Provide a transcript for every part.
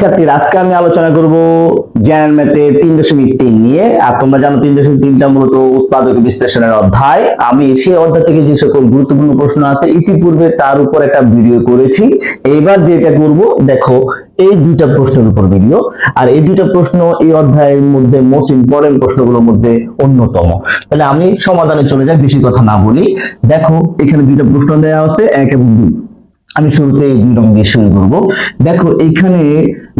শিক্ষার্থীর, আজকে আমি আলোচনা করব জেনারেল ম্যাথে তিন দশমিক তিন নিয়ে। আর তোমরা জানো তিন দশমিক তিনটা মূলত উৎপাদক বিশ্লেষণের অধ্যায়। আমি সেই অধ্যায় থেকে যে সকল গুরুত্বপূর্ণ প্রশ্ন আছে ইতিপূর্বে তার উপর একটা ভিডিও করেছি। এবার যেটা করব, দেখো, এই দুইটা প্রশ্নের উপর ভিডিও। আর এই দুইটা প্রশ্ন এই অধ্যায়ের মধ্যে মোস্ট ইম্পর্টেন্ট প্রশ্নগুলোর মধ্যে অন্যতম। তাহলে আমি সমাধানে চলে যাই, বেশি কথা না বলি। দেখো, এখানে দুইটা প্রশ্ন দেওয়া আছে, এক এবং দুই। আমি শুরুতে দুই রং দিয়ে শুরু করব। দেখো, এখানে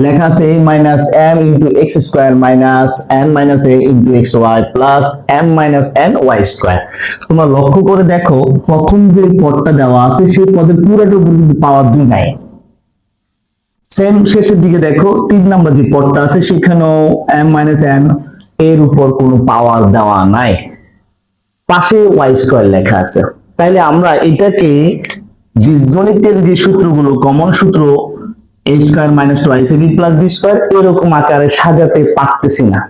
লেখা আছে a minus M into X square minus N minus A into X Y plus M minus N Y square তোমরা লক্ষ্য করে দেখো, প্রথম যে পদটা দেওয়া আছে, সেই পদের পুরোটা কিন্তু পাওয়ার দুই নাই। সেম শেষের দিকে দেখো, তিন নম্বর যে পদটা আছে, সেখানেও এম মাইনাস এন এর উপর কোনো পাওয়ার দেওয়া নাই। পাশে ওয়াই স্কোয়ার লেখা আছে। তাইলে আমরা এটাকে বীজগণিতের যে সূত্রগুলো কমন সূত্র A square minus two I B plus B square এরকম আকারে সাজাতে পারতেছি না।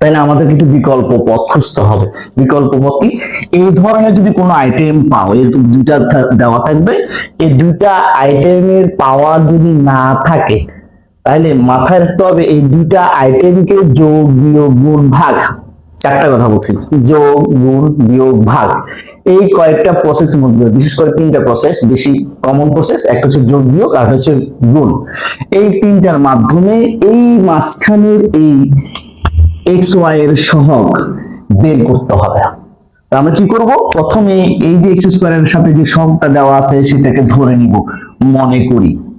তাহলে আমাদের কিন্তু বিকল্প পথ খুঁজতে হবে। বিকল্প পথ কি? এই ধরনের যদি কোনো আইটেম পাও এরকম দুইটা দেওয়া থাকবে। এই দুইটা আইটেমের পাওয়ার যদি না থাকে, তাহলে মাথায় রাখতে হবে এই দুইটা আইটেমকে যোগ বিয়োগ গুণ ভাগ। চারটা কথা বলছি। যোগ, গুণ, বিয়োগ, ভাগ। এই কয়েকটা প্রসেস মধ্যে, বিশেষ করে তিনটা প্রসেস বেশি কমন প্রসেস একটা হচ্ছে যোগ, বিয়োগ, আর হচ্ছে গুণ। এই তিনটার মাধ্যমে এই মাঝখানের এই এক্স ওয়াই এর সহগ বের করতে হবে। আমরা কি করব? প্রথমে এই যে এক্স স্কোয়ারের সাথে যে সহগটা দেওয়া আছে, সেটাকে ধরে নিব। মনে করি।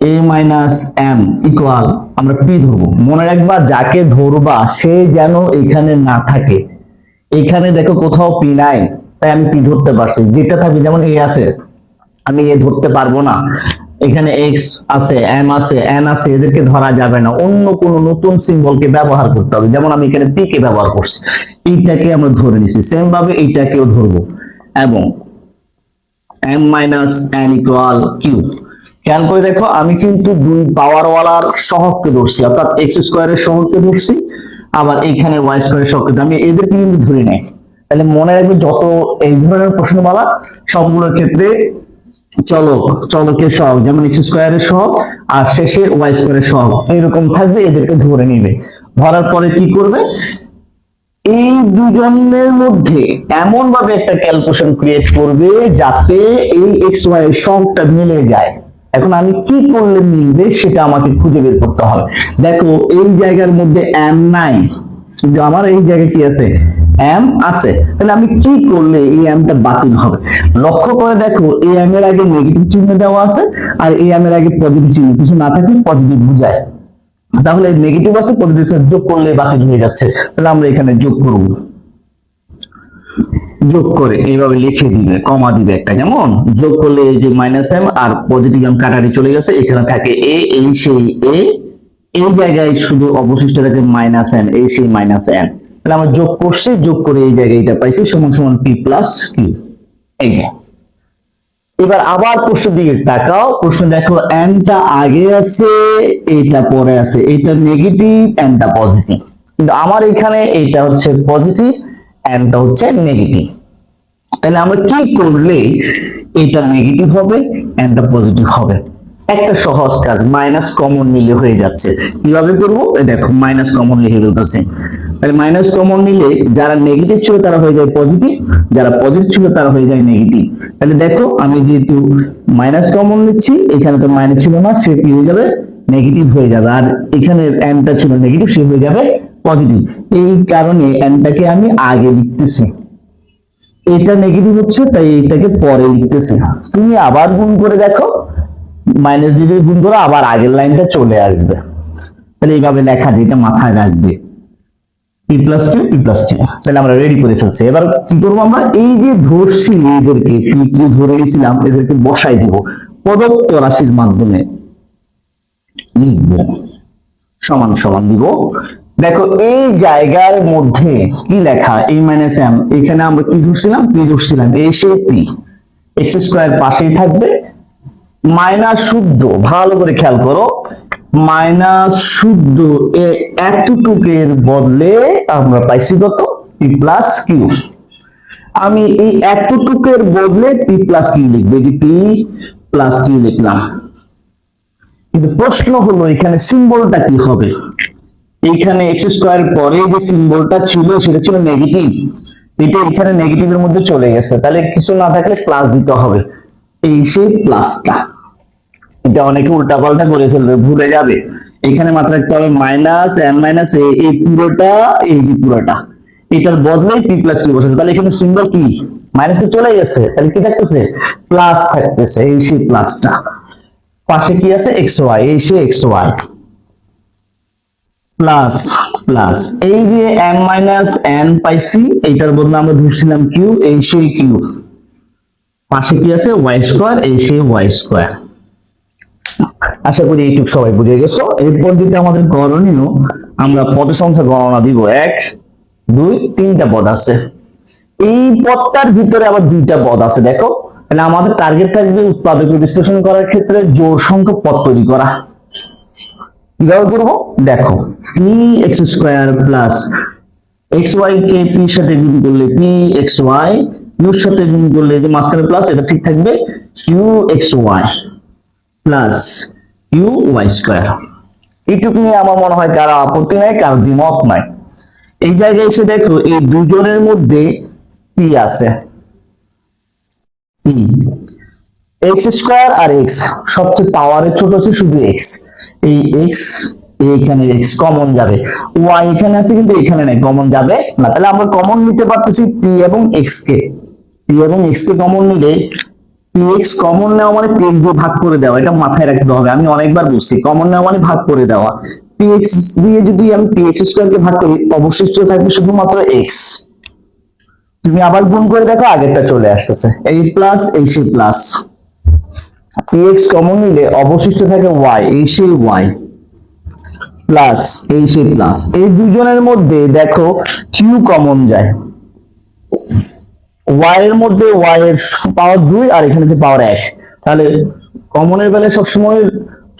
এ মাইনাস এম ইকুয়াল আমরা পি ধরবো? মনে রাখবা, যাকে ধরবা, সে যেন এখানে না থাকে। এখানে দেখো কোথাও পি নাই, তাই আমি পি ধরতে পারছি। যেটা থাকবে, যেমন এ আছে, আমি এ ধরতে পারব না। এখানে এক্স আছে এম আছে এন আছে, এদেরকে ধরা যাবে না। অন্য কোন নতুন সিম্বলকে ব্যবহার করতে হবে। যেমন আমি এখানে পি কে ব্যবহার করছি। এইটাকে আমরা ধরে নিছি। সেম ভাবে এইটাকেও ধরবো। এবং M minus N equal Q খেয়াল করে দেখো, আমি কিন্তু দুই পাওয়ার ওয়ালার সহগকে ধরছি, অর্থাৎ এক্স স্কোয়ারের সহগকে ধরছি, আবার এখানে ওয়াই স্কোয়ারের ধরছি। আমি এদেরকে কিন্তু ধরি নাই। তাহলে মনে রাখবে যত এই ধরনের প্রশ্নমালা, সবগুলোর ক্ষেত্রে চলক চলকের সহগ যেমন এক্স স্কোয়ারের সহগ আর শেষে ওয়াই স্কোয়ারের সহগ এরকম থাকবে, এদেরকে ধরে নিবে। ধরার পরে কি করবে? এই দুজনের মধ্যে এমন ভাবে একটা ক্যালকুলেশন ক্রিয়েট করবে, যাতে এই এক্স ওয়াই এর সবটা মিলে যায়। এখন আমি কি করলে মিলবে সেটা আমাকে খুঁজে বের করতে হবে। দেখো, এই জায়গার মধ্যে এম নাই। কিন্তু আমার এই জায়গায় কি আছে? এম আছে। তাহলে আমি কি করলে এই এমটা বাতিল হবে? লক্ষ্য করে দেখো, এই এম এর আগে নেগেটিভ চিহ্ন দেওয়া আছে আর এই এম এর আগে পজিটিভ চিহ্ন। কিছু না থাকলে পজিটিভ বুঝায়। তাহলে নেগেটিভ আছে পজিটিভ যোগ করলে বাতিল হয়ে যাচ্ছে। তাহলে আমরা এখানে যোগ করব। যোগ করে, এইভাবে লিখে দিবে কমা দিবে একটা, যেমন যোগ করলে এই যে মাইনাস এম আর পজিটিভ এম কাটারি চলে গেছে, এখানে থাকে এ এই সেই এ এই জায়গায় শুধু অবশিষ্ট থাকে মাইনাস এন এই সেই মাইনাস এন তাহলে আমরা যোগ করছি, যোগ করে এই জায়গায় এটা পাইছি, সমান সমান পি প্লাস কিউ এই যে। এবার আবার প্রশ্ন দিকে তাকাও, প্রশ্ন দেখো এনটা আগে আছে এইটা পরে আছে এইটা নেগেটিভ এনটা পজিটিভ কিন্তু আমার এখানে এইটা হচ্ছে পজিটিভ এনটা হচ্ছে নেগেটিভ তাহলে আমরা কি করলে এটা নেগেটিভ হবে এনটা পজিটিভ হবে? একটা সহজ কাজ মাইনাস কমন নিলে হয়ে যাচ্ছে। কীভাবে করব? দেখো মাইনাস কমন লিখে ফেলতেছে। তাহলে মাইনাস কমন নিলে যারা নেগেটিভ ছিল তারা হয়ে যায় পজিটিভ যারা পজিটিভ ছিল তারা হয়ে যায় নেগেটিভ তাহলে দেখো, আমি যেহেতু মাইনাস কমন নিচ্ছি, এখানে তো মাইনাস ছিল না, সে কি হয়ে যাবে? নেগেটিভ হয়ে যাবে। আর এখানে এনটা ছিল নেগেটিভ সে হয়ে যাবে পজিটিভ এই কারণে এনটাকে আমি আগে লিখতেছি। এটা নেগেটিভ হচ্ছে, তাই এটাকে পরে লিখতেছি। তুমি আবার গুণ করে দেখো মাইনাস দিয়ে গুণ করো, আবার আগের লাইনটা চলে আসবে। তাহলে এইভাবে লেখা যায়, এটা মাথায় রাখবে। P plus Q P plus Q তাহলে আমরা রেডি করে ফেলছি। এবার কি করব আমরা? এই যে ধরছি এদেরকে পি কিউ ধরে নিয়েছিলাম, এদেরকে বসাই দিব। প্রদত্ত রাশির মাধ্যমে লিখব। সমান সমান দিব। দেখো, এই জায়গার মধ্যে কি লেখা? এই মাইনাস এম এখানে আমরা কি ধরছিলাম? পি ধরছিলাম। এ সে পি এক্স স্কোয়ার পাশেই থাকবে। মাইনাস শুদ্ধ, ভালো করে খেয়াল করো। মাইনাস শুদ্ধ এ এতটুকের বদলে আমরা পাইছি কত? পি প্লাস কিউ আমি এই এতটুকের বদলে পি প্লাস কিউ লিখব। যে পি প্লাস কিউ লিখলাম। কিন্তু প্রশ্ন হলো, এখানে সিম্বলটা কি হবে? এইখানে এক্স স্কোয়ার পরে যে সিম্বলটা ছিল, সেটা ছিল নেগেটিভ এটা এখানে নেগেটিভের মধ্যে চলে গেছে। তাহলে কিছু না থাকলে প্লাস দিতে হবে। এই সেই প্লাসটা এটা অনেকে উল্টাপাল্টা করে ফেলবে, ভুলে যাবে। এখানে মাত্র রাখতে হবে মাইনাস এন মাইনাস এ এই পুরোটা এই যে পুরোটা। এটার বদলে পি প্লাস কি বসাতে তাহলে এখানে সিম্বল কি? মাইনাস তো চলে গেছে। তাহলে কি থাকতেছে? প্লাস থাকতেছে। এই সেই প্লাসটা পাশে কি আছে? এক্স ওয়াই এই সে এক্স ওয়াই প্লাস প্লাস এই যে এম মাইনাস এন পাইছি, এইটার বদলে আমরা ধরছিলাম কিউ এই সেই কিউ পাশে কি আছে? ওয়াই স্কোয়ার এই সেই ওয়াই স্কোয়ার আশা করি এইটুকু সবাই বুঝে গেছো। এরপর যেটা আমাদের করণীয় আমরা পদ সংখ্যা গণনা দিব এক, দুই, তিনটা পদ আছে। এই পদটার ভিতরে আবার দুইটা পদ আছে, দেখো। তাহলে আমাদের টার্গেট থাকবে উৎপাদক বিশ্লেষণ করার ক্ষেত্রে জোর সংখ্যক পদ তৈরি করা। কীভাবে করব? দেখো P X square plus X Y K P সাথে গুণ করলে পি এক্স ওয়াই ইউর সাথে গুণ করলে যে মাঝখানে প্লাস এটা ঠিক থাকবে U X Y plus U Y square এইটুকু নিয়ে আমার মনে হয় কারও আপত্তি নাই, কারও দ্বিমত নাই। এই জায়গায় এসে দেখো, এই দুজনের মধ্যে পি আছে। পি এক্স স্কোয়ার আর এক্স সবচেয়ে পাওয়ারের ছোট হচ্ছে শুধু এক্স এই এক্স এইখানে এক্স কমন যাবে। ওয়াই এখানে আছে কিন্তু এখানে নেই কমন যাবে না। তাহলে আমরা কমন নিতে পারতেছি পি এবং এক্স কে। পি এবং এক্স কে কমন নিলে পি এক্স কমন নেওয়া মানে পি এক্স দিয়ে ভাগ করে দেওয়া, এটা মাথায় রাখতে হবে। আমি অনেকবার বলছি কমন নেওয়া মানে ভাগ করে দেওয়া। পি এক্স দিয়ে যদি আমি পি এক্স স্কোয়ারকে ভাগ করি, অবশিষ্ট থাকবে শুধুমাত্র এক্স তুমি আবার গুণ করে দেখো, আগেরটা চলে আসতেছে। এই প্লাস এই সেই প্লাস px কমন নিলে অবশিষ্ট থাকে y, এই সেই y প্লাস এই সেই প্লাস এই দুজনের মধ্যে দেখো q কমন যায়। y এর মধ্যে y এর পাওয়ার দুই আর এখানে যে পাওয়ার এক। তাহলে কমনের বেলায় সবসময়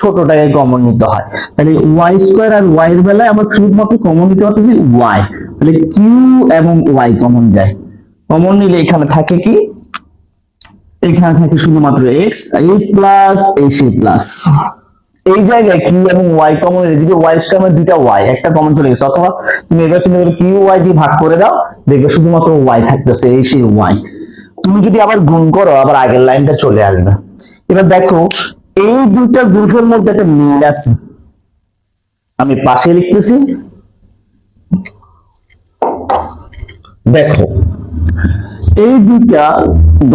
ছোটটাকে কমন নিতে হয়। তাহলে y স্কোয়ার আর y এর বেলায় আমরা শুধুমাত্র কমন নিতে পারতেছি y তাহলে q এবং y কমন যায়। কমন নিলে এখানে থাকে কি? এখানে থাকে শুধুমাত্র x এই প্লাস এই সেই প্লাস এই জায়গায় কিউ এবং ওয়াই কমন এদিকে ওয়াই স্কোয়ার দুইটা ওয়াই একটা কমন চলে গেছে। অথবা তুমি এবার চিন্তা করে, কিউ ওয়াই দিয়ে ভাগ করে দাও, দেখবে শুধুমাত্র ওয়াই থাকতেছে, এই সেই ওয়াই তুমি যদি আবার গুণ করো, আবার আগের লাইনটা চলে আসবে। এবার দেখো, এই দুইটা গ্রুপের মধ্যে একটা মিল আছে। আমি পাশে লিখতেছি। দেখো এই দুইটা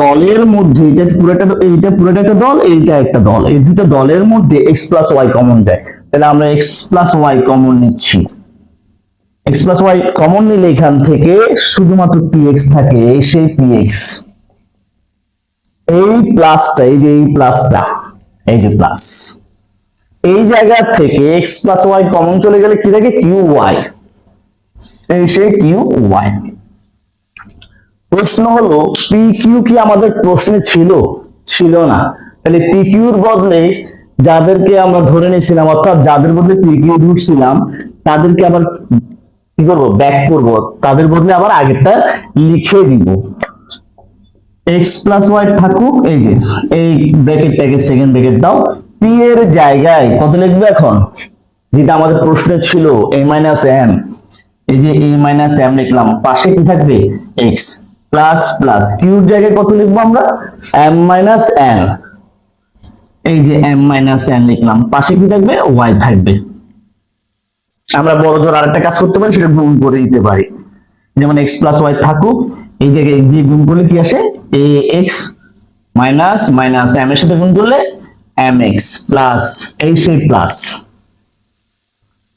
দলের মধ্যে এটা পুরোটা এইটা পুরোটা একটা দল, এইটা একটা দল। এই দুটো দলের মধ্যে এক্স প্লাস ওয়াই কমন দেয়। তাহলে আমরা এক্স প্লাস ওয়াই কমন নিচ্ছি। এক্স প্লাস ওয়াই কমন নিলে এখান থেকে শুধুমাত্র এক্স থাকে, এই সেই এক্স এই প্লাসটা এই যে এই প্লাসটা এই যে প্লাস এই জায়গা থেকে এক্স প্লাস ওয়াই কমন চলে গেলে কি থাকে? কিউ ওয়াই এই সেই কিউ ওয়াই প্রশ্ন হলো পি কিউ কি আমাদের প্রশ্নে ছিল? ছিল না। তাহলে পি কিউর বদলে যাদেরকে আমরা ধরে নিয়েছিলাম, অর্থাৎ যাদের বদলে পি কিউ তাদেরকে আবার কি করব? ব্যাক করব। তাদের বদলে আবার আগেরটা লিখে দিব। এক্স প্লাস ওয়াই থাকুক, এই যে, এই ব্র্যাকেটটাকে সেকেন্ড ব্র্যাকেট দাও। পি এর জায়গায় কত লিখবে এখন? যেটা আমাদের প্রশ্নে ছিল এ মাইনাস এম এই যে এ মাইনাস এম লিখলাম, পাশে কি থাকবে? এক্স প্লাস প্লাস কিউর জায়গায় কত লিখব আমরা? এম মাইনাস এন এই যে এম মাইনাস এন লিখলাম, পাশে কি থাকবে? ওয়াই থাকবে। আমরা বড় জোর আরেকটা কাজ করতে পারি, সেটা গুণ করে দিতে পারি। যেমন এক্স প্লাস ওয়াই থাকুক, এই জায়গায় x দিয়ে গুণ করলে কি আসে? A X minus minus M এর সাথে গুণ করলে এম এক্স প্লাস এই সেই প্লাস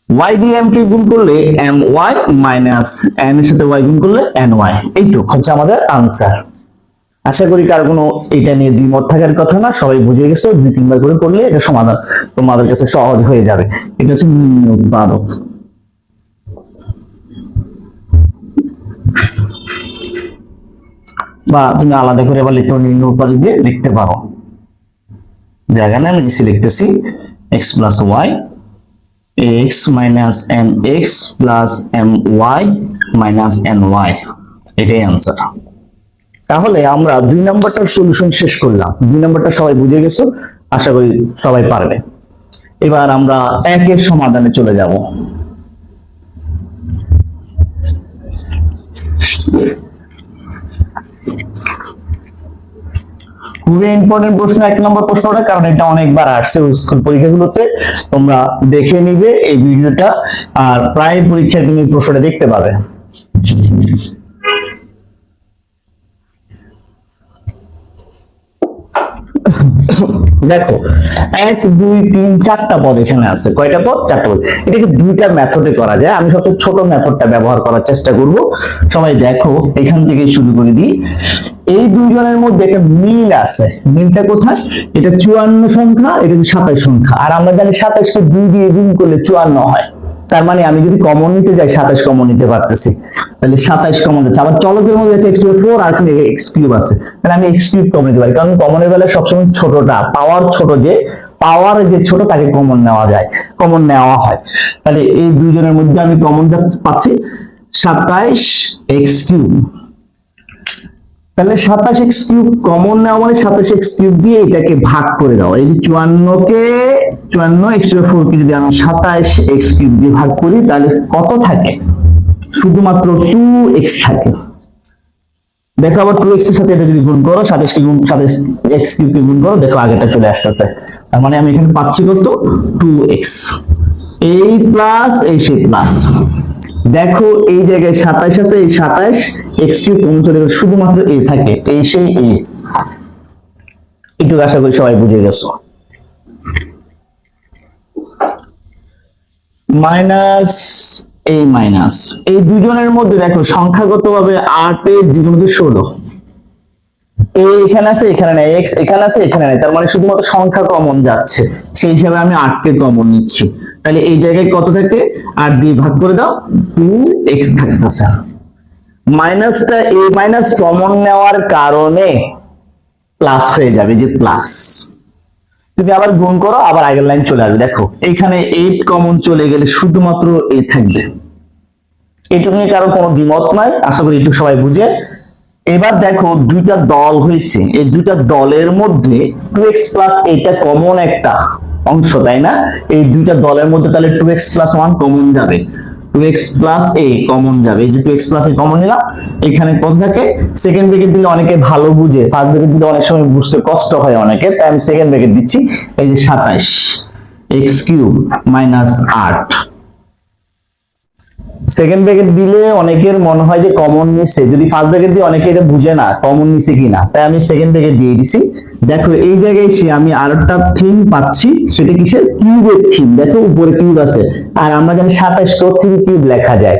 y দিয়ে m কে গুণ করলে এম ওয়াই মাইনাস n এর সাথে y গুণ করলে এন ওয়াই এইটুক হচ্ছে আমাদের আনসার আশা করি কার কোনো এটা নিয়ে দ্বিমত থাকার কথা না, সবাই বুঝে গেছে, দুই তিনবার করে করলে এটা সমাধান তোমাদের কাছে সহজ হয়ে যাবে। এটা হচ্ছে নিম্ন উৎপাদক বা তুমি আলাদা করে আবার লিখতে নিম্ন উৎপাদক দিয়ে লিখতে পারো। জায়গা না আমি লিখতেছি X plus Y x minus mx plus my minus ny এটাই আনসার তাহলে আমরা দুই নাম্বারটার সলিউশন শেষ করলাম। দুই নাম্বারটা সবাই বুঝে গেছো? আশা করি সবাই পারবে। এবার আমরা একের সমাধানে চলে যাব। খুবই ইম্পর্টেন্ট প্রশ্ন, এক নম্বর প্রশ্নটা, কারণ এটা অনেকবার আসছে স্কুল পরীক্ষাগুলোতে। তোমরা দেখে নিবে এই ভিডিওটা, আর প্রায় পরীক্ষায় তুমি প্রশ্নটা দেখতে পাবে। দেখো, এক, দুই, তিন, চারটা পদ এখানে আছে। কয়টা পদ? চারটা পদ। এটাকে দুইটা মেথডে করা যায়। আমি সবচেয়ে ছোট মেথডটা ব্যবহার করার চেষ্টা করব। সবাই দেখো, এখান থেকে শুরু করে দিই। এই দুইজনের মধ্যে একটা মিল আছে। মিলটা কোথায়? এটা চুয়ান্ন সংখ্যা, এটা সাতাশ সংখ্যা। আর আমরা জানি সাতাশকে দুই দিয়ে গুণ করলে চুয়ান্ন হয়। তার মানে আমি যদি কমন নিতে যাই, সাতাশ কমন নিতে পারতেছি। তাহলে সাতাশ কমন যাচ্ছে আবার চলকের মধ্যে একটা এক্স ফোর আর এখানে এক্স কিউব আছে। তাহলে আমি এক্স কিউব কমন নিতে পারি। কারণ কমনের বেলায় সবসময় ছোটটা। পাওয়ার ছোট যে পাওয়ার যে ছোট, তাকে কমন নেওয়া যায়। কমন নেওয়া হয়। তাহলে এই দুইজনের মধ্যে আমি কমন পাচ্ছি। সাতাইশ এক্স কিউব তাহলে সাতাশ এক্স কিউব কমন নেওয়া মানে সাতাশ এক্স কিউব দিয়ে এটাকে ভাগ করে দাও। এই যে চুয়ান্নকে, চুয়ান্ন এক্স ফোর কে যদি আমি সাতাশ এক্স কিউব দিয়ে ভাগ করি, তাহলে কত থাকে? শুধুমাত্র টু এক্স থাকে। দেখো আবার টু এক্সের সাথে এটা যদি গুণ করো, সাতাশ কে গুণ সাতাশ এক্স কিউব কে গুণ করো, দেখো আগেটা চলে আসতেছে। তার মানে আমি এখানে পাচ্ছি কত? Two x. এই প্লাস এই সে প্লাস দেখো এই জায়গায় সাতাশ আছে, এই সাতাশ এক্স কিউব চলে শুধুমাত্র এ থাকে, এই সেই এ একটু আশা করি সবাই বুঝে গেছো। মাইনাস এই মাইনাস। এই দুজনের মধ্যে দেখো সংখ্যাগত ভাবে আট এর দুজনের ষোলো। এখানে আছে, এখানে নাই, এক্স এখানে আছে, এখানে নাই। তার মানে শুধুমাত্র সংখ্যা কমন যাচ্ছে। সেই হিসাবে আমি আটকে কমন নিচ্ছি। তাহলে এই জায়গায় কত থাকে দিয়ে ভাগ করে দাও টু এক্স থাকতেছে মাইনাসটা মাইনাস কমন নেওয়ার কারণে প্লাস হয়ে যাবে, যে প্লাস তুমি আবার গুণ করো, আবার আগের লাইন চলে আসবে। দেখো, এখানে এইট কমন চলে গেলে শুধুমাত্র এ থাকবে। এটুকু নিয়ে কারও কোনো দ্বিমত নাই। আশা করি একটু সবাই বুঝে। এবার দেখো দুইটা দল হয়েছে। এই দুইটা দলের মধ্যে টু এক্স প্লাস এইটা কমন একটা অংশ, তাই না? এই দুইটা দলের মধ্যে তাহলে two X plus one common যাবে। Two X plus A common যাবে। এই যে two X plus A common নিলাম। এখানে কত থাকে। সেকেন্ড ব্রেকেট দিলে অনেকে ভালো বুঝে। ফার্স্ট ব্রেকেট দিলে অনেক সময় বুঝতে কষ্ট হয় অনেকে। তাই আমি সেকেন্ড ব্রেকেট দিচ্ছি। এই যে সাতাইশ। এক্স কিউব মাইনাস আট। সেকেন্ড ব্র্যাকেট দিলে অনেকের মনে হয় যে কমন নিচ্ছে। যদি ফার্স্ট ব্র্যাকেট দিয়ে অনেকে এটা বুঝে না কমন নিচ্ছে কিনা। তাই আমি সেকেন্ড ব্র্যাকেট দিয়ে দিছি। দেখো, এই জায়গায় এসে আমি আর একটা থিম পাচ্ছি, সেটা কিসের? কিউবের থিম দেখো, উপরে কিউব আছে। আর আমরা জানি সাতাশ থ্রি কিউব লেখা যায়।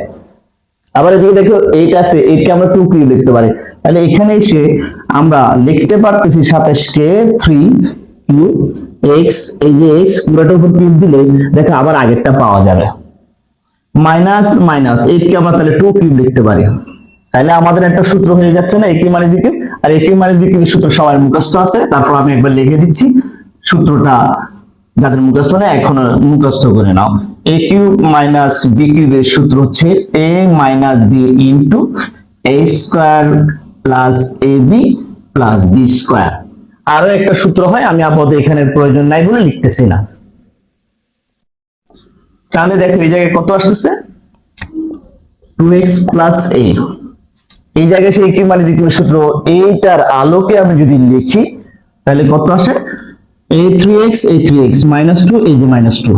আবার এদিকে দেখো এইট আছে এইটকে আমরা টু কিউব লিখতে পারি। তাহলে এখানে এসে আমরা লিখতে পারতেছি সাতাশ কে থ্রি কিউব এক্স এই যে এক্স পুরোটার উপর কিউব দিলে, দেখো আবার আগেরটা পাওয়া যাবে। মাইনাস মাইনাস এইটকে আমরা তাহলে টু কিউব লিখতে পারি। তাহলে আমাদের একটা সূত্র হয়ে যাচ্ছে না, একই মানে দিকে। আর একই মানে দিকে সূত্র সবার মুখস্থ আছে। তারপর আমি একবার লিখে দিচ্ছি। সূত্রটা যাদের মুখস্থ নেই, এখন মুখস্থ করে নাও। এ কিউব মাইনাস বি কিউবের সূত্র হচ্ছে A minus B into A square plus A B plus B square আরও একটা সূত্র হয়, আমি আপাতত এখানে প্রয়োজন নাই বলে লিখতেছি না। তাহলে দেখো এই জায়গায় কত আসতেছে? টু এক্স প্লাস এ এই জায়গায় সেই মানে দ্বিতীয় সূত্র? এইটার আলোকে আমি যদি লিখি, তাহলে কত আসে? এ থ্রি এক্স এ থ্রি এক্স মাইনাস টু এই মাইনাস টু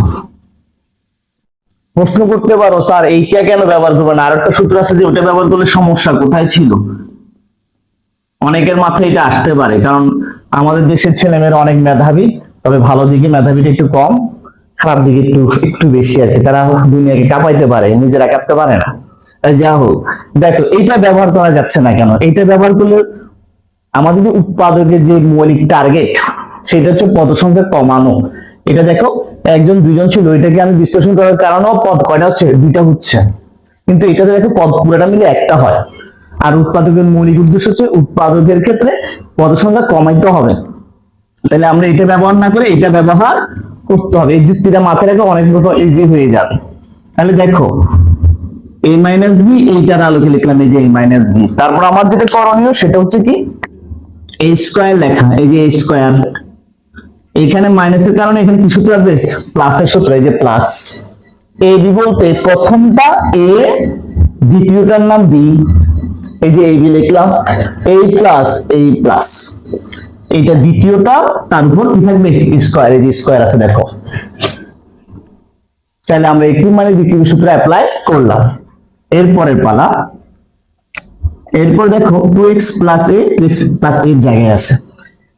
প্রশ্ন করতে পারো, স্যার, এইটা কেন ব্যবহার করবেন? আর একটা সূত্র আছে যে ওটা ব্যবহার করলে সমস্যা কোথায় ছিল? অনেকের মাথায় এটা আসতে পারে, কারণ আমাদের দেশের ছেলেমেয়েরা অনেক মেধাবী, তবে ভালো দিকে মেধাবীটা একটু কম। খারাপ দিকে একটু একটু বেশি আর কি। তারা দুনিয়াকে কাঁপাইতে পারে, নিজেরা কাঁপতে পারে না। যা হোক। দেখো, এইটা ব্যবহার করা যাচ্ছে না কেন? এইটা ব্যবহার করলে আমাদের যে উৎপাদকের যে মৌলিক টার্গেট সেটা হচ্ছে পদ সংখ্যা কমানো। এটা দেখো, একজন, দুইজন ছিল, এটাকে আমি বিশ্লেষণ করার কারণেও পদ কয়টা হচ্ছে? দুইটা হচ্ছে। কিন্তু এটাতে দেখো, পদ পুরোটা মিলে একটা হয়। আর উৎপাদকের মৌলিক উদ্দেশ্য হচ্ছে উৎপাদকের ক্ষেত্রে পদ সংখ্যা কমাইতে হবে। তাহলে আমরা এটা ব্যবহার না করে, এটা ব্যবহার করতে হবে। এই যুক্তিটা মাথায় রেখে অনেক বছর ইজি হয়ে যাবে। তাহলে দেখো এ মাইনাস বি এইটার আলোকে লিখলাম এই যে এ মাইনাস বি তারপর আমার যেটা করণীয় সেটা হচ্ছে কি? এ স্কোয়ার লেখা, এই যে এ স্কোয়ার এখানে মাইনাসের কারণে এখানে কি সূত্র আসবে? প্লাসের সূত্র, এই যে প্লাস এ বি বলতে প্রথমটা এ দ্বিতীয়টার নাম বি এই যে এই বি লিখলাম এই প্লাস এই প্লাস এইটা দ্বিতীয়টা, তার উপর কি থাকবে? স্কোয়ার এই যে স্কোয়ার আছে, দেখো। তাহলে আমরা একটু মানে দ্বিতীয় সূত্র অ্যাপ্লাই করলাম। এরপরের পালা। এরপর দেখো two X plus A X plus এর জায়গায় আছে।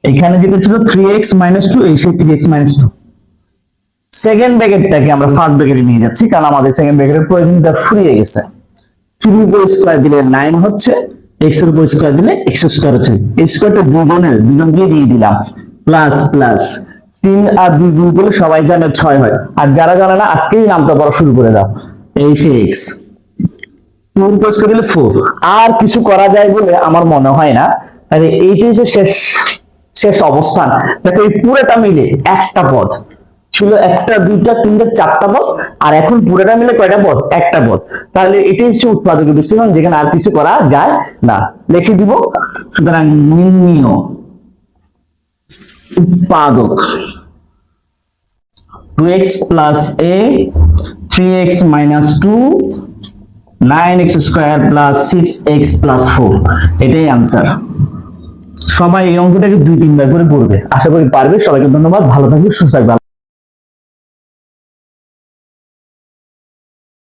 এখানে যেটা ছিল থ্রি এক্স মাইনাস টু এই সেই three X minus two second ব্র্যাকেটটাকে আমরা ফার্স্ট ব্র্যাকেটে নিয়ে যাচ্ছি, কারণ আমাদের সেকেন্ড ব্র্যাকেটের প্রয়োজনীয়তা ফুরিয়ে গেছে। থ্রির উপর স্কোয়ার দিলে নাইন হচ্ছে। এক্সের দিলে এক্স স্কোয়ার হচ্ছে। এই দুজনের দুজনকে দিয়ে দিলাম। প্লাস প্লাস তিন আর দুই গুণ করলে সবাই জানে ছয় হয়। আর যারা জানে না, আজকেই নামটা পড়া শুরু করে দাও। এই সে এক্স টু প্লাস করে দিলে ফোর আর কিছু করা যায় বলে আমার মনে হয় না। আরে এইটাই যে শেষ শেষ অবস্থান। দেখো এই পুরোটা মিলে একটা পদ। ছিল একটা, দুইটা, তিনটা, চারটা পদ আর এখন পুরোটা মিলে কয়টা পদ একটা পদ তাহলে এটাই হচ্ছে উৎপাদকের দৃষ্টিকোণ যেখানে আর কিছু করা যায় না। লিখে দিব, সুতরাং নির্ণীয় উৎপাদক। Two X plus A, three X minus two, nine X square plus six X plus four. এটাই আনসার। সবাই এই অঙ্কটাকে দুই তিনবার করে পড়বে। আশা করি পারবে। সবাইকে ধন্যবাদ। ভালো থাকবে, সুস্থ থাকবে।